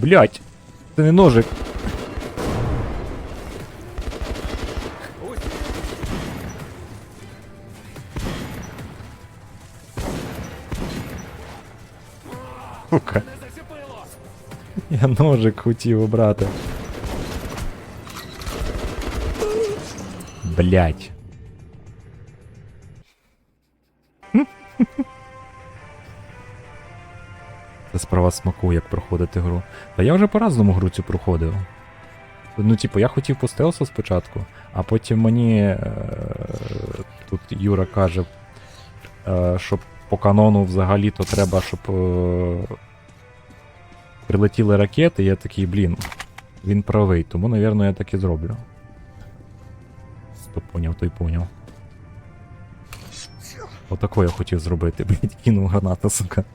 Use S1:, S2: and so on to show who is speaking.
S1: Блять! Це не ножик. Сука. Я ножик хотів обрати. Блять. Справа смаку, як проходити гру. Та я вже по-разному гру цю проходив. Ну, типу, я хотів по стелсу спочатку, а потім мені е, тут Юра каже, е, що по канону взагалі-то треба, щоб е, прилетіли ракети, я такий, блін, він правий, тому, напевно, я так і зроблю. Хто поняв, той поняв. Отако я хотів зробити, блядь, кинув гранату, сука.